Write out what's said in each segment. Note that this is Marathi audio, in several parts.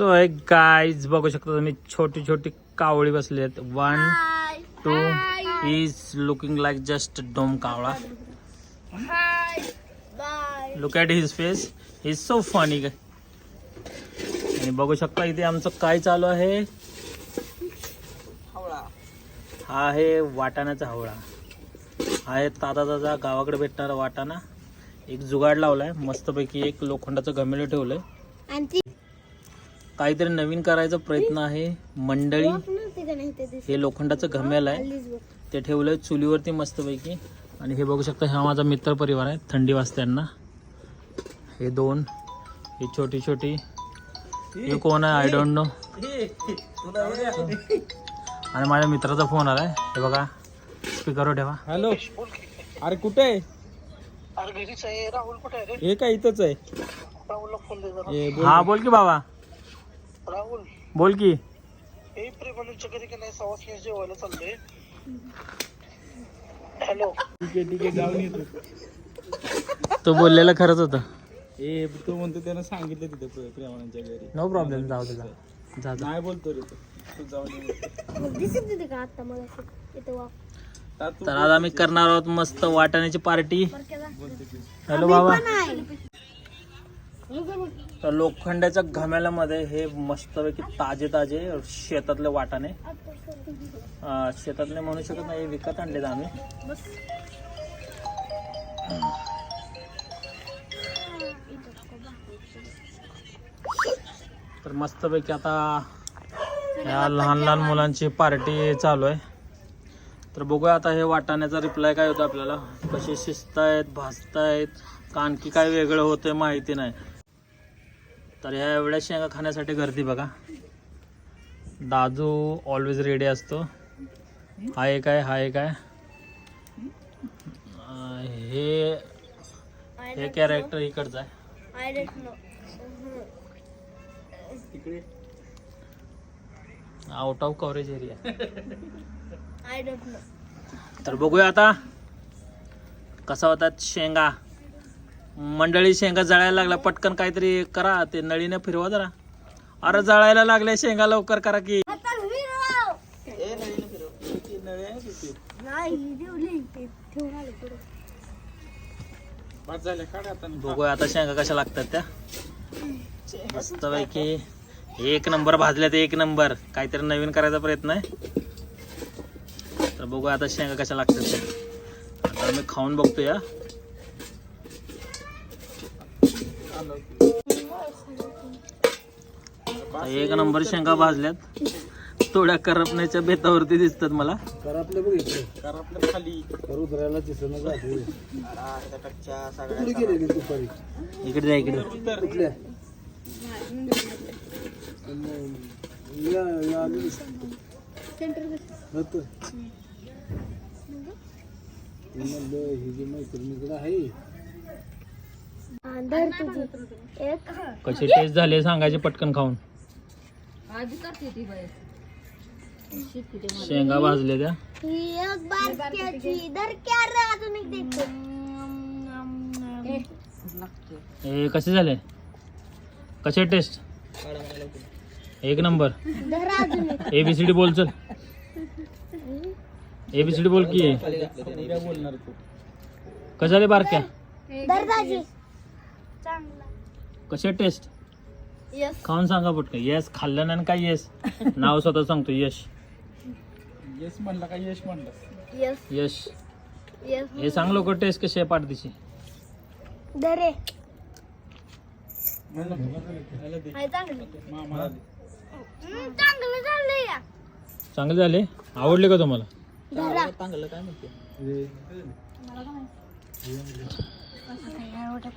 सो एक गाईज बघू शकता तुम्ही छोटी छोटी कावळी बसली आहेत one two is looking like just dome कावळा. Look at his face is so funny आणि बघू शकता इथे आमचं काय चालू आहे? हा आहे वाटाण्याचा हवळा. हा आहे ताजा ताजा गावाकडे भेटणारा वाटाणा. एक जुगाड लावलाय. मस्तपैकी एक लोखंडाचं घमेलं ठेवलंय. आणि ती काहीतरी नवीन करायचा प्रयत्न आहे. मंडळी? हे लोखंडाचं घमेल आहे. ते ठेवलंय चुलीवरती मस्तपैकी. आणि हे बघू शकता हा माझा मित्र परिवार आहे थंडी वाजत्यांना हे दोन ही छोटी छोटी. हे कोण आहे? आय डोंट नो आणि माझ्या मित्राचा फोन आलाय. हे बघा स्पीकरवर ठेवा. हॅलो. अरे कुठे आहे? अरे घरीच आहे. राहुल कुठे आहे रे? हे काय इथंच आहे? हे. हा बोल की बाबा. राहुल बोल की हे प्रेमानंदच्या घरी की नाही सवासनी जेवायला चाललंय हॅलो ठीक आहे ठीक आहे जाऊन येतो तो बोललेला खरंच होतं ए तो म्हणतो त्यानं सांगितलं तिथे प्रे- प्रेमानंदच्या घरी नो प्रॉब्लेम जाऊ दे जा जा जा. नाही बोलतो रे तो. तू जाऊन ये. मग दिसत होती का आता मला असं? इथं walk. ता तू तर आज आम्ही करणार आहोत मस्त वाटाण्याची पार्टी केला? हॅलो बाबा. तर लोखंडाच्या घम्यालामध्ये हे मस्तपैकी ताजे ताजे शेतातले वाटाणे. शेतातले म्हणू शकत नाही विकत आणलेत आम्ही. तर मस्तपैकी आता या लहान लहान मुलांची पार्टी चालू आहे. तर बघूया आता हे वाटाण्याचा रिप्लाय काय होतो आपल्याला. कसे शिजतायत भाजतायत का आणखी काय वेगळं होतंय माहिती नाही. तर ह्या एवढ्या शेंगा खाण्यासाठी गर्दी बघा. दाजू ऑलवेज रेडी असतो. हा एक आहे हा एक आहे. हे हे कॅरेक्टर इकडचं आहे. Out of coverage area. तर बघूया आता कसा होतात शेंगा. मंडळी शेंगा जळायला लागला पटकन काहीतरी करा. ते नळीने फिरवा जरा. अरे जळायला लागले शेंगा लवकर करा की. काढ आता बघूया आता शेंगा कशा लागतात त्या. मस्तपैकी एक नंबर भाजल्यात एक नंबर. काहीतरी नवीन करायचा प्रयत्न आहे. तर बघूया आता शेंगा कशा लागतात त्या. आता मी खाऊन बघतो या आता एक नंबर शेंगा भाजल्यात. थोड्या करपण्याच्या बेतावरती दिसतात मला. कर आपलं बघ इकडे खाली. कर इकडे जा इकडे. कुठल्या? या या आली. ही मैत्रिणीकडे आहे धर तुझी. एक. कशी टेस्ट झाली सांगायचे पटकन खाऊन शेंगा भाजले त्या ही एक बारक्याची. धर क्या रे, अजून एक देतो. हे कसे झाले कसे टेस्ट एक नंबर धर अजून एक. एबीसीडी बोल चल एबीसीडी बोल की कसे झाले बारक्या धर दाजी. चांगला. कसे टेस्ट. खाऊन सांगा पटकन येस खाल्लं नाही काय येस नाव स्वतः सांगतो यश यश म्हणला का यश म्हणलं. यश. हे सांग लोक टेस्ट कशी आहे पाठदिशी धर रे. याला दे. हाय चांगलं. हम्म, चांगलं या. चांगले झाले आवडले का तुम्हाला धरा. दे. ए, बघा. तर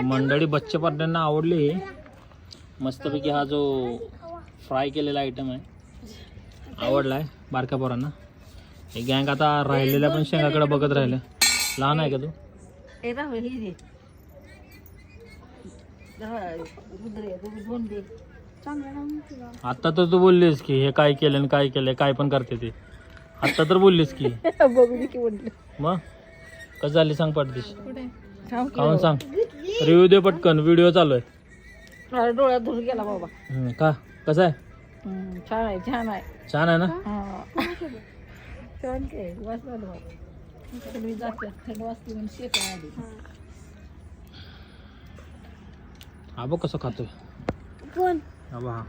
मंडळी बच्चे पार्ट्यांना आवडले. मस्तपैकी हा जो फ्राय केलेला आयटम आहे. आवडला आहे बारक्या पोरांना. हे गँग आता राहिलेल्या पण शेंगाकडे बघत राहिले. लहान आहे का तू? आता तर तू बोललीस की हे काय केलं आणि काय केलंय काय पण करते ते. आता तर बोललीस की. मग? कसं झाली सांग पाठदिशी. खाऊन सांग. रिव्ह्यू दे पटकन व्हिडिओ चालू आहे. डोळ्यात धूर गेला बाबा. हम्म, का कसं आहे? हम्म, छान आहे छान आहे. छान आहे ना? हा. छान काय वास झालं बाबा. तुम्ही जाते थंड वाजते म्हणून शेका आली. हा बघ कसं खातोय. कोण? हा बघ हा.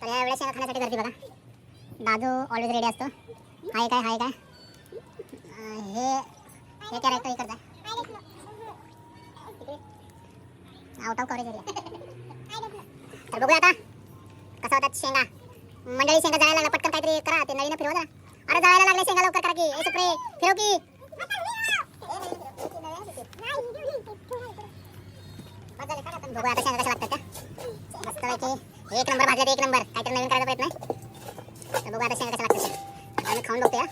तर या शेंगा खाण्यासाठी गर्दी बघा. दादू ऑलवेज रेडी असतो. हाय काय हाय काय? हे हे कॅरेक्टर इकडचा आउट ऑफ कव्हरेज एरिया तर बघूया आता. कसा होतात शेंगा? मंडळी शेंगा जायला लागला पटकन काहीतरी करा. ते नवीन फिरवा जरा. अरे जायला लागले शेंगा लवकर करा की. ए स्प्रे फिरव की. बघूया आता शेंगा कशा लागतात त्या. मस्त एक नंबर भाजले एक नंबर. काहीतरी नवीन करायचा प्रयत्न आहे. बघू आता शेंगा कशा लागतात आम्ही खाऊन बघतो या